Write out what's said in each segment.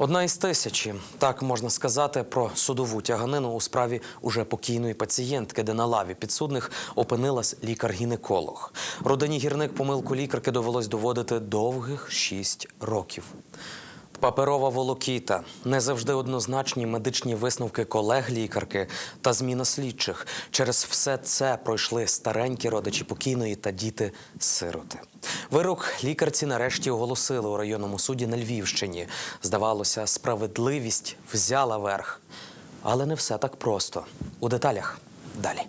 Одна із тисячі, так можна сказати, про судову тяганину у справі уже покійної пацієнтки, де на лаві підсудних опинилась лікар-гінеколог. Родині гірник помилку лікарки довелось доводити довгих шість років. Паперова волокіта, не завжди однозначні медичні висновки колег лікарки та зміна слідчих. Через все це пройшли старенькі родичі покійної та діти-сироти. Вирок лікарці нарешті оголосили у районному суді на Львівщині. Здавалося, справедливість взяла верх. Але не все так просто. У деталях далі.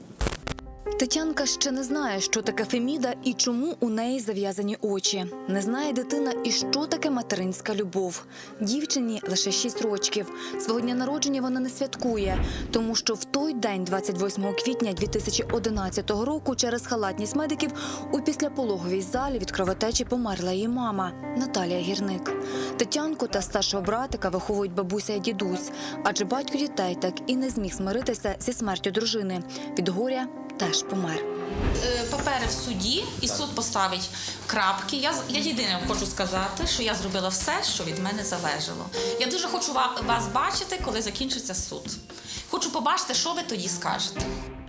Тетянка ще не знає, що таке Феміда і чому у неї зав'язані очі. Не знає дитина і що таке материнська любов. Дівчині лише 6 рочків. Свого дня народження вона не святкує, тому що в той день, 28 квітня 2011 року, через халатність медиків у післяпологовій залі від кровотечі померла її мама Наталія Гірник. Тетянку та старшого братика виховують бабуся і дідусь, адже батько дітей так і не зміг смиритися зі смертю дружини. Від горя теж помер. Е, папери в суді, і суд поставить крапки. Я, з- я єдине хочу сказати, що я зробила все, що від мене залежало. Я дуже хочу вас бачити, коли закінчиться суд. Хочу побачити, що ви тоді скажете.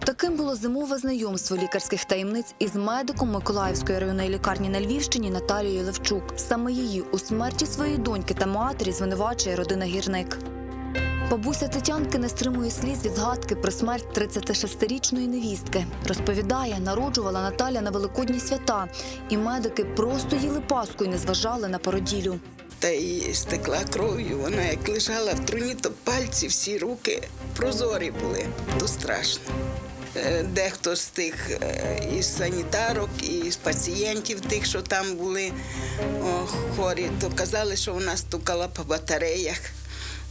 Таким було зимове знайомство лікарських таємниць із медиком Миколаївської районної лікарні на Львівщині Наталією Левчук. Саме її у смерті своєї доньки та матері звинувачує родина гірник. Бабуся Тетянки не стримує сліз від згадки про смерть 36-річної невістки. Розповідає, народжувала Наталя на великодні свята, і медики просто їли паску і не зважали на породілю. Та й стекла кров'ю. Вона як лежала в труні, то пальці, всі руки прозорі були. То страшно. Е, Дехто з тих е, із санітарок, і з пацієнтів, тих, що там були о, хворі, то казали, що вона стукала по батареях.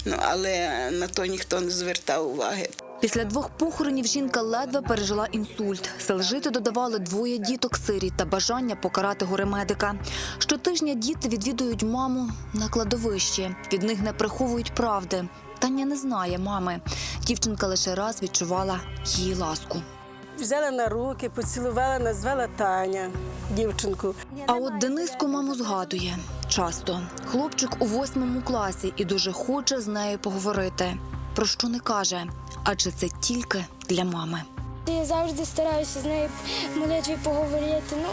Ну, але на то ніхто не звертав уваги. Після двох похоронів жінка ледве пережила інсульт. Сил жити додавали двоє діток сирі та бажання покарати горе медика. Щотижня діти відвідують маму на кладовищі. Від них не приховують правди. Таня не знає мами. Дівчинка лише раз відчувала її ласку. Взяла на руки, поцілувала, назвала Таня, дівчинку. А от Дениску маму згадує часто. Хлопчик у восьмому класі і дуже хоче з нею поговорити. Про що не каже, адже це тільки для мами. Я завжди стараюся з нею в молитві поговорити. Ну,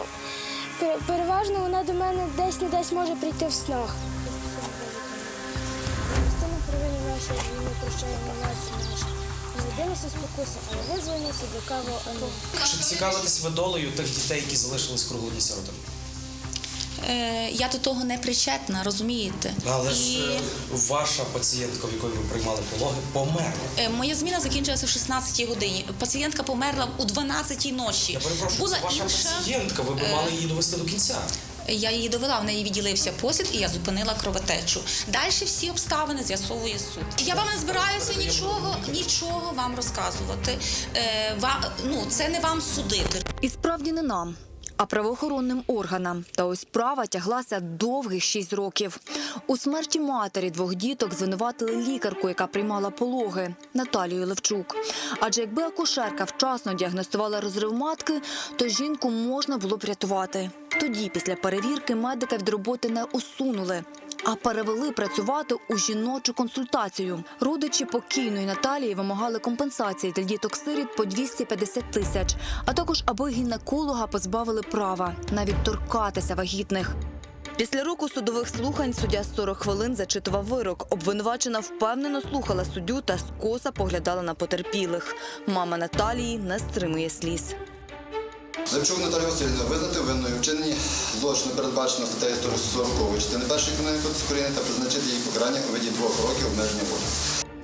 переважно вона до мене десь не десь може прийти в снах. Частина провини ваша і не прощає але визволися до кого ану. Чи цікавитесь ви тих дітей, які залишились кругу сиротами? Е, я до того не причетна, розумієте? Але І ж е, ваша пацієнтка, в якої ви приймали пологи, померла. е, моя зміна закінчилася в 16-й годині. Пацієнтка померла у 12-й ночі. Я перепрошую, Була ваша інша. пацієнтка, ви б е, мали її довести до кінця. Я її довела, в неї відділився послід, і я зупинила кровотечу. Далі всі обставини з'ясовує суд. Я вам не збираюся нічого, нічого вам розказувати. Е, ва, ну, це не вам судити. І справді не нам, а правоохоронним органам. Та ось справа тяглася довгих шість років. У смерті матері двох діток звинуватили лікарку, яка приймала пологи Наталію Левчук. Адже якби акушерка вчасно діагностувала розрив матки, то жінку можна було б рятувати. Тоді, після перевірки, медика від роботи не усунули. А перевели працювати у жіночу консультацію. Родичі покійної Наталії вимагали компенсації для діток сиріт по 250 тисяч, а також аби гінеколога позбавили права навіть торкатися вагітних. Після року судових слухань суддя 40 хвилин зачитував вирок. Обвинувачена впевнено слухала суддю та скоса поглядала на потерпілих. Мама Наталії не стримує сліз. Левчук Наталія Васильівна визнати винною вчинені злочину передбачено статтею 140 частини першої кримінальної України та призначити їй покарання у виді двох років обмеження волі.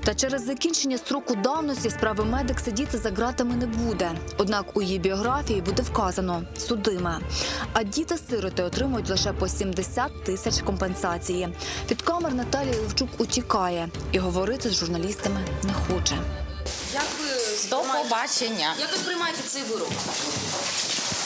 Та через закінчення строку давності справи медик сидіти за ґратами не буде. Однак у її біографії буде вказано судима. А діти-сироти отримують лише по 70 тисяч компенсації. Від камер Наталія Левчук утікає і говорити з журналістами не хоче. Ви До побачення. як ви сприймаєте цей вирок?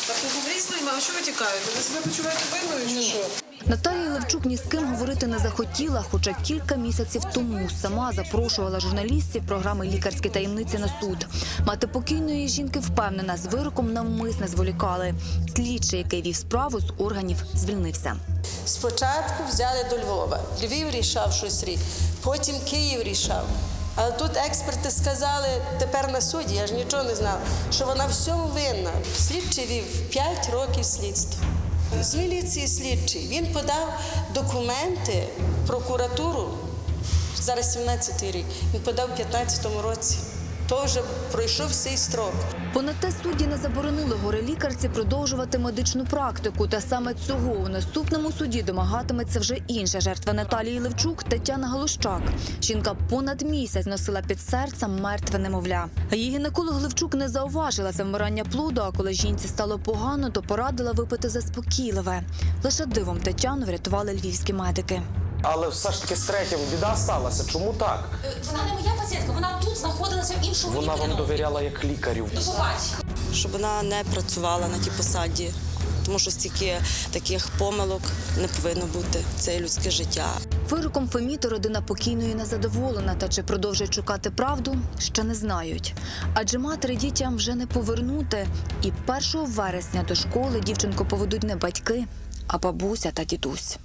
Так не говоріть з а що ви тікаєте? Ви себе почуваєте винною чи що? Наталія Левчук ні з ким говорити не захотіла, хоча кілька місяців тому сама запрошувала журналістів програми Лікарські таємниці на суд. Мати покійної жінки впевнена, з вироком навмисне зволікали. Слідчий, який вів справу з органів, звільнився. Спочатку взяли до Львова. Львів рішав щось рік. Потім Київ рішав. Але тут експерти сказали, тепер на суді, я ж нічого не знала, що вона всьому винна. Слідчий вів 5 років слідства. З міліції слідчий. Він подав документи в прокуратуру. Зараз 17-й рік. Він подав у 15-му році. То вже пройшов цей строк. Понад те судді не заборонили горе-лікарці продовжувати медичну практику. Та саме цього у наступному суді домагатиметься вже інша жертва Наталії Левчук Тетяна Галущак. Жінка понад місяць носила під серцем мертве немовля. Її гінеколог Левчук не зауважила замирання плоду. А коли жінці стало погано, то порадила випити заспокійливе. Лише дивом Тетяну врятували львівські медики. Але все ж таки з третім біда сталася. Чому так? Е, Вона не моя пацієнтка, вона тут знаходилася в іншому Вона вам довіряла як лікарю. Щоб вона не працювала на тій посаді, тому що стільки таких помилок не повинно бути. Це людське життя. Вироком Феміти родина покійної незадоволена, та чи продовжує шукати правду, ще не знають. Адже матері дітям вже не повернути. І 1 вересня до школи дівчинку поведуть не батьки, а бабуся та дідусь.